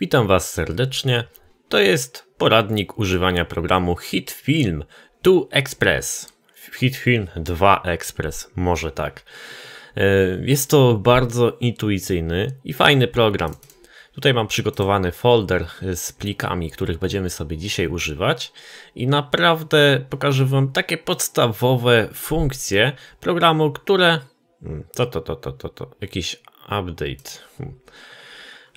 Witam Was serdecznie. To jest poradnik używania programu HitFilm 2 Express. HitFilm 2 Express, może tak. E, jest to bardzo intuicyjny i fajny program. Tutaj mam przygotowany folder z plikami, których będziemy sobie dzisiaj używać i naprawdę pokażę Wam takie podstawowe funkcje programu, które... Hmm, to, to, to, to, to, to. jakiś update.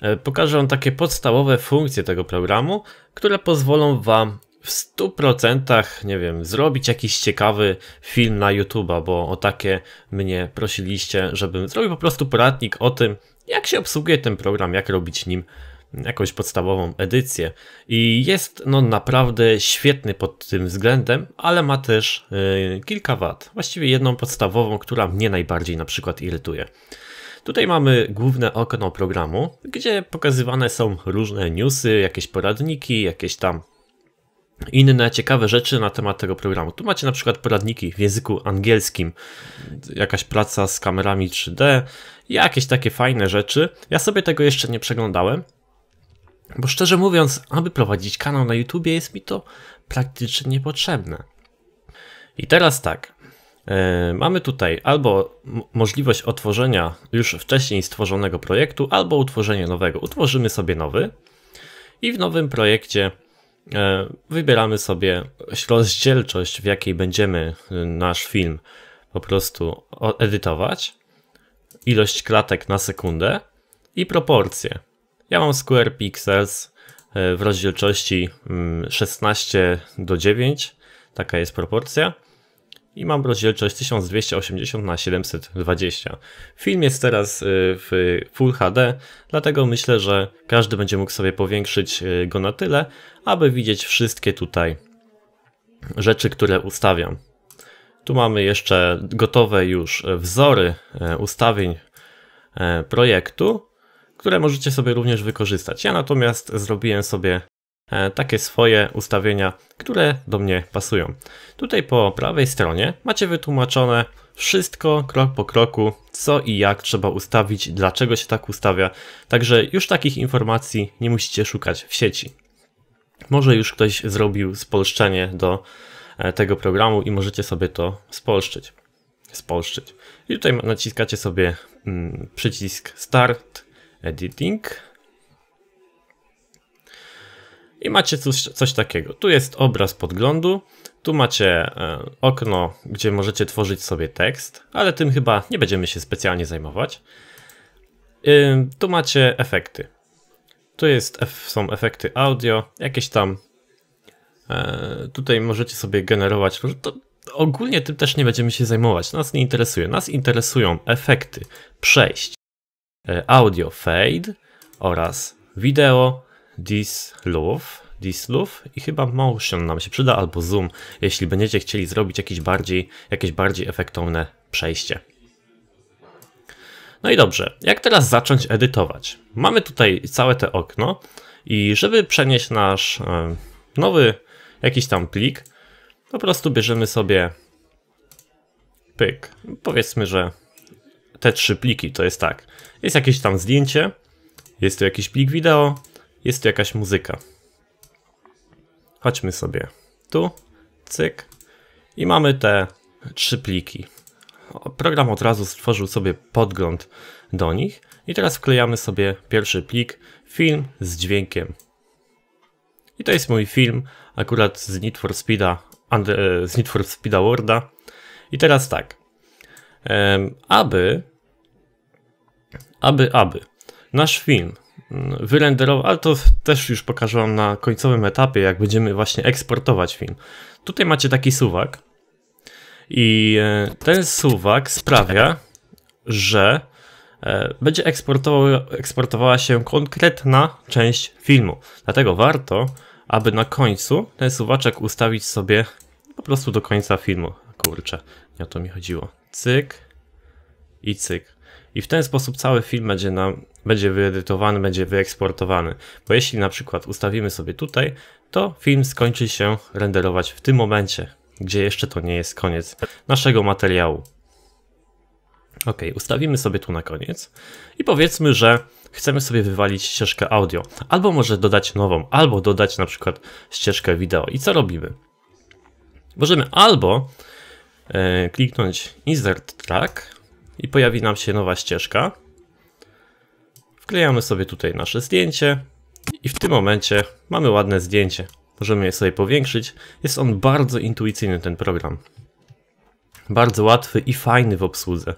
E, pokażę Wam takie podstawowe funkcje tego programu, które pozwolą Wam w 100% nie wiem, zrobić jakiś ciekawy film na YouTube'a, bo o takie mnie prosiliście, żebym zrobił po prostu poradnik o tym, jak się obsługuje ten program, jak robić nim jakąś podstawową edycję. I jest no naprawdę świetny pod tym względem, ale ma też yy, kilka wad. Właściwie jedną podstawową, która mnie najbardziej na przykład irytuje. Tutaj mamy główne okno programu, gdzie pokazywane są różne newsy, jakieś poradniki, jakieś tam inne ciekawe rzeczy na temat tego programu. Tu macie na przykład poradniki w języku angielskim, jakaś praca z kamerami 3D, jakieś takie fajne rzeczy. Ja sobie tego jeszcze nie przeglądałem, bo szczerze mówiąc, aby prowadzić kanał na YouTube jest mi to praktycznie niepotrzebne. I teraz tak, mamy tutaj albo możliwość otworzenia już wcześniej stworzonego projektu, albo utworzenie nowego. Utworzymy sobie nowy i w nowym projekcie e, wybieramy sobie rozdzielczość, w jakiej będziemy e, nasz film po prostu edytować, ilość klatek na sekundę i proporcje. Ja mam Square Pixels w rozdzielczości 16 mm, do 9, taka jest proporcja i mam rozdzielczość 1280 na 720. Film jest teraz y, w Full HD, dlatego myślę, że każdy będzie mógł sobie powiększyć y, go na tyle, aby widzieć wszystkie tutaj rzeczy, które ustawiam. Tu mamy jeszcze gotowe już wzory e, ustawień projektu, które możecie sobie również wykorzystać. Ja natomiast zrobiłem sobie takie swoje ustawienia, które do mnie pasują. Tutaj po prawej stronie macie wytłumaczone wszystko krok po kroku, co i jak trzeba ustawić, dlaczego się tak ustawia, także już takich informacji nie musicie szukać w sieci. Może już ktoś zrobił spolszczenie do e, tego programu i możecie sobie to spolszczyć. spolszczyć. I tutaj naciskacie sobie mm, przycisk Start Editing i macie coś, coś takiego. Tu jest obraz podglądu, tu macie e, okno, gdzie możecie tworzyć sobie tekst, ale tym chyba nie będziemy się specjalnie zajmować. Tu macie efekty. Tu jest, są efekty audio, jakieś tam. E, tutaj możecie sobie generować. To ogólnie tym też nie będziemy się zajmować. Nas nie interesuje. Nas interesują efekty przejść, e, audio fade oraz wideo Dislove, Dislove i chyba Motion nam się przyda, albo Zoom, jeśli będziecie chcieli zrobić jakieś bardziej, jakieś bardziej efektowne przejście. No i dobrze, jak teraz zacząć edytować? Mamy tutaj całe te okno i żeby przenieść nasz e, nowy jakiś tam plik, po prostu bierzemy sobie pyk. Powiedzmy, że te trzy pliki to jest tak. Jest jakieś tam zdjęcie, jest tu jakiś plik wideo, jest tu jakaś muzyka. Chodźmy sobie tu, cyk i mamy te trzy pliki. Program od razu stworzył sobie podgląd do nich i teraz wklejamy sobie pierwszy plik, film z dźwiękiem. I to jest mój film akurat z Need for Speed'a, e, z Need for Speed'a Worda. I teraz tak, aby, aby, aby nasz film wyrenderował, ale to też już pokażę wam na końcowym etapie, jak będziemy właśnie eksportować film. Tutaj macie taki suwak i e, ten suwak sprawia, że e, będzie eksportowała się konkretna część filmu. Dlatego warto, aby na końcu ten suwaczek ustawić sobie po prostu do końca filmu. Kurczę, nie o to mi chodziło. Cyk i cyk. I w ten sposób cały film będzie nam będzie wyedytowany, będzie wyeksportowany. Bo jeśli na przykład ustawimy sobie tutaj, to film skończy się renderować w tym momencie, gdzie jeszcze to nie jest koniec naszego materiału. Ok, ustawimy sobie tu na koniec i powiedzmy, że chcemy sobie wywalić ścieżkę audio, albo może dodać nową, albo dodać na przykład ścieżkę wideo. I co robimy? Możemy albo e, kliknąć Insert Track i pojawi nam się nowa ścieżka. Wklejamy sobie tutaj nasze zdjęcie i w tym momencie mamy ładne zdjęcie. Możemy je sobie powiększyć. Jest on bardzo intuicyjny, ten program. Bardzo łatwy i fajny w obsłudze.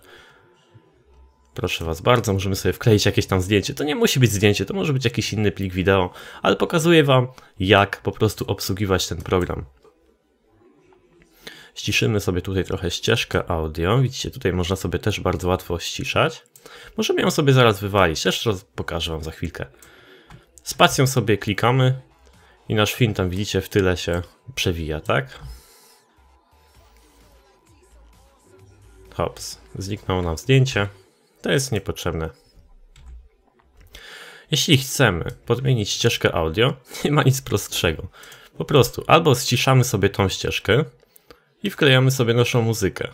Proszę Was bardzo, możemy sobie wkleić jakieś tam zdjęcie. To nie musi być zdjęcie, to może być jakiś inny plik wideo, ale pokazuję Wam, jak po prostu obsługiwać ten program. Ściszymy sobie tutaj trochę ścieżkę audio. Widzicie, tutaj można sobie też bardzo łatwo ściszać. Możemy ją sobie zaraz wywalić. Raz pokażę Wam za chwilkę. Spacją sobie klikamy i nasz film tam widzicie w tyle się przewija, tak? Hops, zniknęło nam zdjęcie. To jest niepotrzebne. Jeśli chcemy podmienić ścieżkę audio, nie ma nic prostszego. Po prostu albo ściszamy sobie tą ścieżkę i wklejamy sobie naszą muzykę.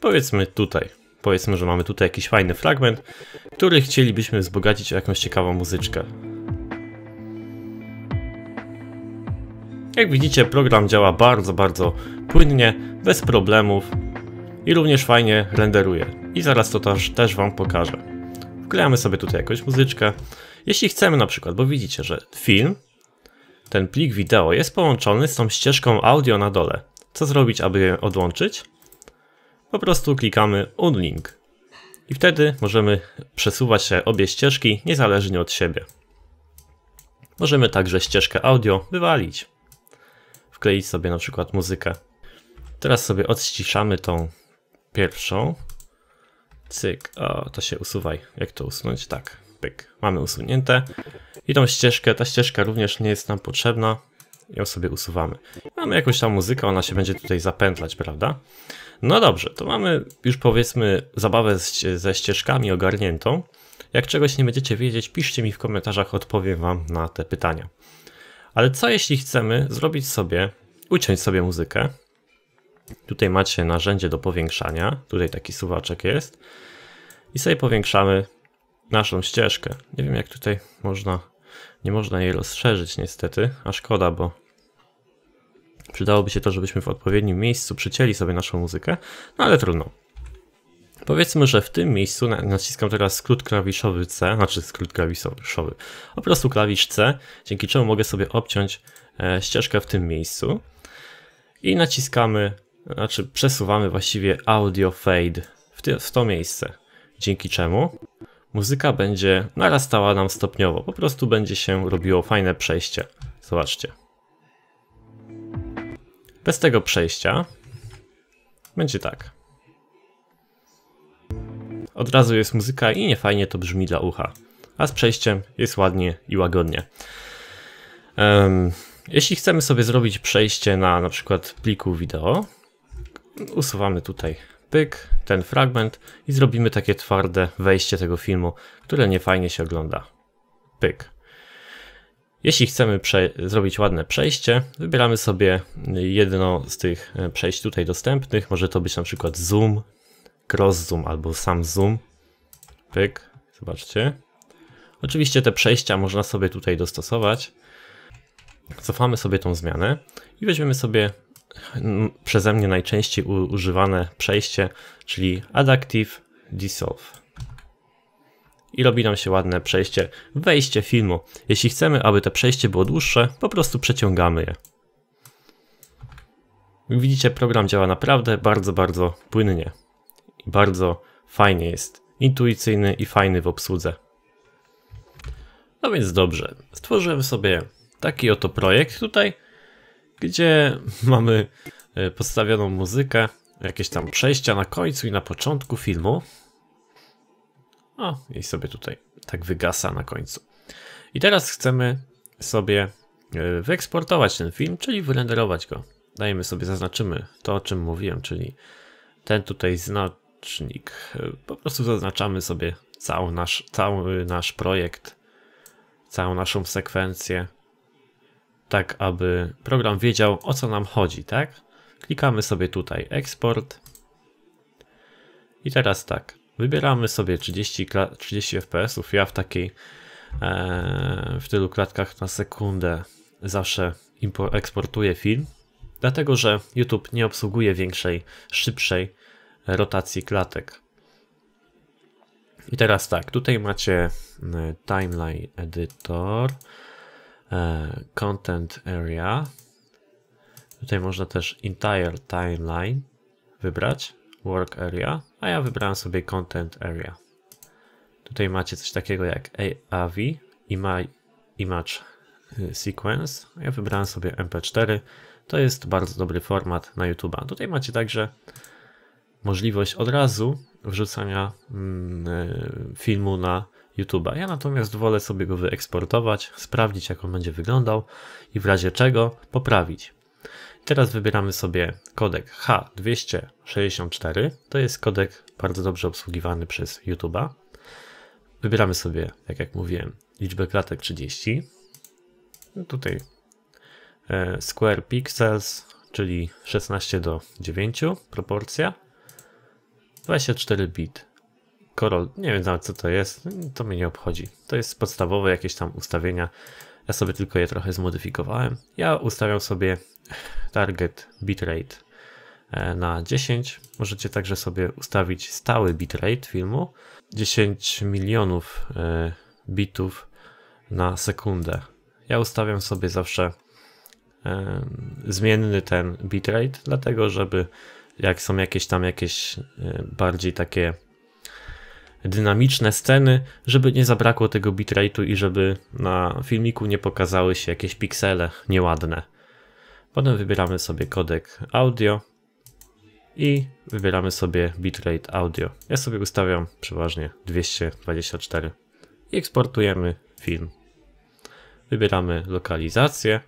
Powiedzmy tutaj. Powiedzmy, że mamy tutaj jakiś fajny fragment, który chcielibyśmy wzbogacić o jakąś ciekawą muzyczkę. Jak widzicie, program działa bardzo, bardzo płynnie, bez problemów i również fajnie renderuje. I zaraz to też, też Wam pokażę. Wklejamy sobie tutaj jakąś muzyczkę. Jeśli chcemy na przykład, bo widzicie, że film, ten plik wideo jest połączony z tą ścieżką audio na dole. Co zrobić, aby je odłączyć? Po prostu klikamy Unlink. I wtedy możemy przesuwać się obie ścieżki niezależnie od siebie. Możemy także ścieżkę audio wywalić. Wkleić sobie na przykład muzykę. Teraz sobie odściszamy tą pierwszą. Cyk, o, to się usuwaj. Jak to usunąć? Tak, pyk. Mamy usunięte. I tą ścieżkę, ta ścieżka również nie jest nam potrzebna. Ją sobie usuwamy. Mamy jakąś tam muzykę, ona się będzie tutaj zapętlać, prawda? No dobrze, to mamy już powiedzmy zabawę z, ze ścieżkami ogarniętą. Jak czegoś nie będziecie wiedzieć, piszcie mi w komentarzach, odpowiem wam na te pytania. Ale co jeśli chcemy zrobić sobie, uciąć sobie muzykę, Tutaj macie narzędzie do powiększania. Tutaj taki suwaczek jest. I sobie powiększamy naszą ścieżkę. Nie wiem jak tutaj można, nie można jej rozszerzyć niestety, a szkoda, bo przydałoby się to, żebyśmy w odpowiednim miejscu przycięli sobie naszą muzykę, no ale trudno. Powiedzmy, że w tym miejscu naciskam teraz skrót klawiszowy C, znaczy skrót klawiszowy, po prostu klawisz C, dzięki czemu mogę sobie obciąć e, ścieżkę w tym miejscu i naciskamy znaczy przesuwamy właściwie audio fade w, w to miejsce, dzięki czemu muzyka będzie narastała nam stopniowo, po prostu będzie się robiło fajne przejście. Zobaczcie. Bez tego przejścia będzie tak. Od razu jest muzyka i niefajnie to brzmi dla ucha. A z przejściem jest ładnie i łagodnie. Um, jeśli chcemy sobie zrobić przejście na na przykład pliku wideo, usuwamy tutaj pyk, ten fragment i zrobimy takie twarde wejście tego filmu, które nie fajnie się ogląda. Pyk. Jeśli chcemy zrobić ładne przejście, wybieramy sobie jedno z tych e, przejść tutaj dostępnych. Może to być na przykład zoom, cross zoom albo sam zoom. Pyk, zobaczcie. Oczywiście te przejścia można sobie tutaj dostosować. Cofamy sobie tą zmianę i weźmiemy sobie przeze mnie najczęściej używane przejście, czyli Adaptive Dissolve. I robi nam się ładne przejście, wejście filmu. Jeśli chcemy, aby to przejście było dłuższe, po prostu przeciągamy je. Jak widzicie, program działa naprawdę bardzo, bardzo płynnie. I bardzo fajnie jest. Intuicyjny i fajny w obsłudze. No więc dobrze, stworzyłem sobie taki oto projekt tutaj gdzie mamy e, podstawioną muzykę, jakieś tam przejścia na końcu i na początku filmu. O, i sobie tutaj tak wygasa na końcu. I teraz chcemy sobie e, wyeksportować ten film, czyli wyrenderować go. Dajemy sobie, zaznaczymy to, o czym mówiłem, czyli ten tutaj znacznik. E, po prostu zaznaczamy sobie cały nasz, cały nasz projekt, całą naszą sekwencję tak aby program wiedział o co nam chodzi, tak? Klikamy sobie tutaj eksport. I teraz tak, Wybieramy sobie 30, 30 fps. Ja w takiej e, w tylu klatkach na sekundę zawsze eksportuję film, dlatego że YouTube nie obsługuje większej, szybszej rotacji klatek. I teraz tak, tutaj macie e, timeline editor, content area. Tutaj można też entire timeline wybrać, work area, a ja wybrałem sobie content area. Tutaj macie coś takiego jak AV, image e, sequence. Ja wybrałem sobie MP4. To jest bardzo dobry format na YouTube'a. Tutaj macie także możliwość od razu wrzucania mm, e, filmu na YouTube'a. Ja natomiast wolę sobie go wyeksportować, sprawdzić jak on będzie wyglądał i w razie czego poprawić. Teraz wybieramy sobie kodek H264. To jest kodek bardzo dobrze obsługiwany przez YouTube'a. Wybieramy sobie, jak jak mówiłem, liczbę klatek 30. No tutaj e, square pixels, czyli 16 do 9 proporcja. 24 bit. Corel, nie wiem nawet co to jest, to mnie nie obchodzi. To jest podstawowe jakieś tam ustawienia. Ja sobie tylko je trochę zmodyfikowałem. Ja ustawiam sobie target bitrate e, na 10. Możecie także sobie ustawić stały bitrate filmu 10 milionów e, bitów na sekundę. Ja ustawiam sobie zawsze e, zmienny ten bitrate, dlatego żeby jak są jakieś tam jakieś e, bardziej takie dynamiczne sceny, żeby nie zabrakło tego bitrate'u i żeby na filmiku nie pokazały się jakieś piksele nieładne. Potem wybieramy sobie kodek audio i wybieramy sobie bitrate audio. Ja sobie ustawiam przeważnie 224 i eksportujemy film. Wybieramy lokalizację,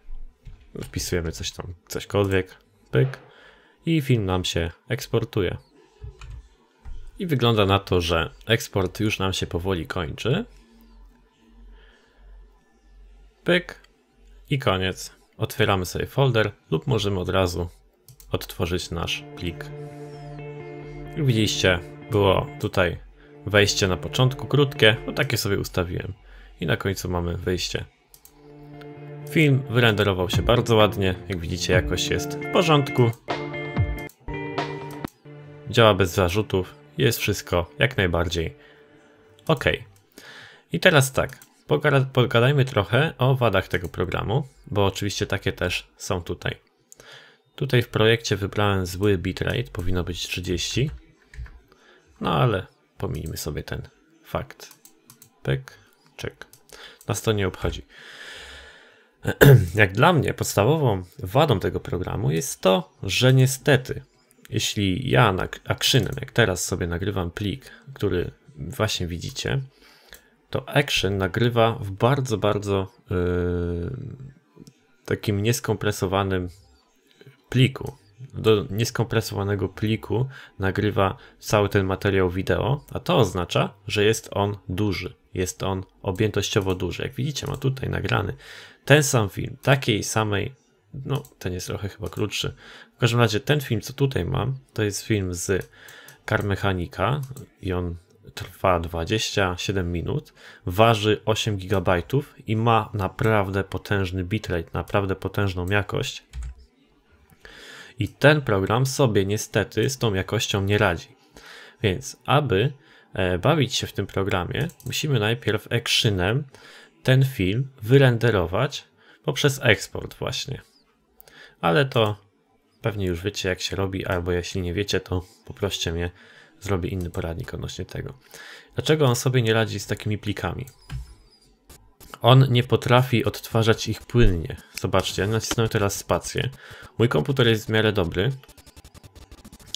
wpisujemy coś tam, cośkolwiek, pyk i film nam się eksportuje. I wygląda na to, że eksport już nam się powoli kończy. Pyk i koniec. Otwieramy sobie folder lub możemy od razu odtworzyć nasz plik. Jak widzieliście, było tutaj wejście na początku krótkie, bo takie sobie ustawiłem. I na końcu mamy wyjście. Film wyrenderował się bardzo ładnie, jak widzicie jakość jest w porządku działa bez zarzutów, jest wszystko jak najbardziej ok. I teraz tak, pogadajmy trochę o wadach tego programu, bo oczywiście takie też są tutaj. Tutaj w projekcie wybrałem zły bitrate, powinno być 30, no ale pomijmy sobie ten fakt. Pek, czek. Nas to nie obchodzi. Jak dla mnie podstawową wadą tego programu jest to, że niestety jeśli ja na Actionem, jak teraz sobie nagrywam plik, który właśnie widzicie, to Action nagrywa w bardzo, bardzo yy, takim nieskompresowanym pliku. Do nieskompresowanego pliku nagrywa cały ten materiał wideo, a to oznacza, że jest on duży. Jest on objętościowo duży. Jak widzicie, ma tutaj nagrany ten sam film, takiej samej no, ten jest trochę chyba krótszy. W każdym razie ten film, co tutaj mam, to jest film z Car Mechanica i on trwa 27 minut, waży 8 GB i ma naprawdę potężny bitrate, naprawdę potężną jakość. I ten program sobie niestety z tą jakością nie radzi. Więc aby e, bawić się w tym programie, musimy najpierw actionem ten film wyrenderować poprzez eksport właśnie ale to pewnie już wiecie jak się robi, albo jeśli nie wiecie, to poproście mnie, zrobię inny poradnik odnośnie tego. Dlaczego on sobie nie radzi z takimi plikami? On nie potrafi odtwarzać ich płynnie. Zobaczcie, ja nacisnąłem teraz spację. Mój komputer jest w miarę dobry.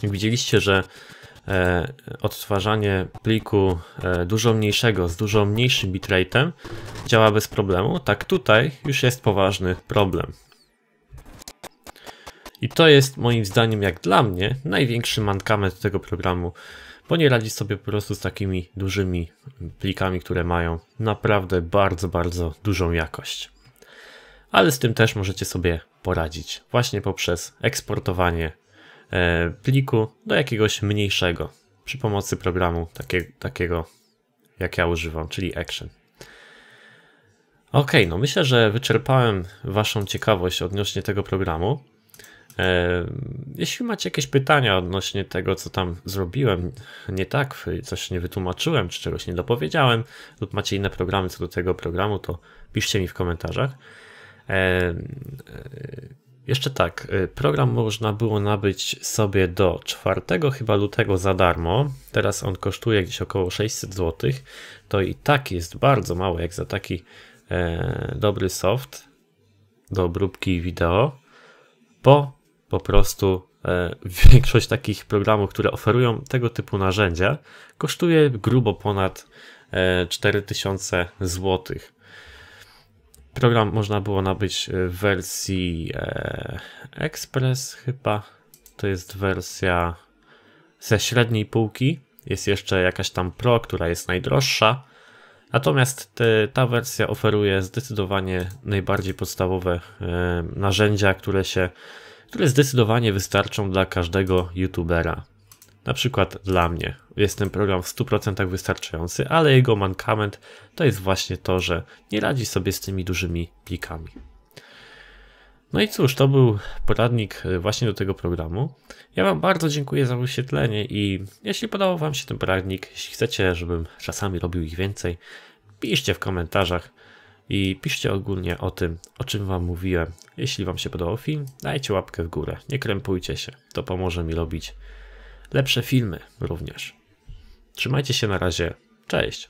Widzieliście, że e, odtwarzanie pliku e, dużo mniejszego z dużo mniejszym bitrate'em działa bez problemu. Tak tutaj już jest poważny problem. I to jest moim zdaniem, jak dla mnie, największy mankament tego programu, bo nie radzi sobie po prostu z takimi dużymi plikami, które mają naprawdę bardzo, bardzo dużą jakość. Ale z tym też możecie sobie poradzić właśnie poprzez eksportowanie e, pliku do jakiegoś mniejszego. przy pomocy programu takie, takiego, jak ja używam, czyli Action. Ok, no myślę, że wyczerpałem Waszą ciekawość odnośnie tego programu. E, jeśli macie jakieś pytania odnośnie tego, co tam zrobiłem nie tak, coś nie wytłumaczyłem, czy czegoś nie dopowiedziałem, lub macie inne programy co do tego programu, to piszcie mi w komentarzach. E, e, jeszcze tak, program można było nabyć sobie do 4 chyba lutego za darmo. Teraz on kosztuje gdzieś około 600 zł. To i tak jest bardzo mało jak za taki dobry soft do obróbki wideo, bo po prostu e, większość takich programów, które oferują tego typu narzędzia, kosztuje grubo ponad 4000 e, zł. Program można było nabyć w wersji e, Express, chyba. To jest wersja ze średniej półki. Jest jeszcze jakaś tam Pro, która jest najdroższa. Natomiast te, ta wersja oferuje zdecydowanie najbardziej podstawowe narzędzia, które się które zdecydowanie wystarczą dla każdego youtubera. Na przykład dla mnie. Jest ten program w 100% wystarczający, ale jego mankament to jest właśnie to, że nie radzi sobie z tymi dużymi plikami. No i cóż, to był poradnik e, właśnie do tego programu. Ja Wam bardzo dziękuję za wyświetlenie i jeśli podobał Wam się ten poradnik, jeśli chcecie, żebym czasami robił ich więcej, piszcie w komentarzach. I piszcie ogólnie o tym, o czym Wam mówiłem. Jeśli Wam się podobał film, dajcie łapkę w górę, nie krępujcie się. To pomoże mi robić lepsze filmy również. Trzymajcie się na razie. Cześć.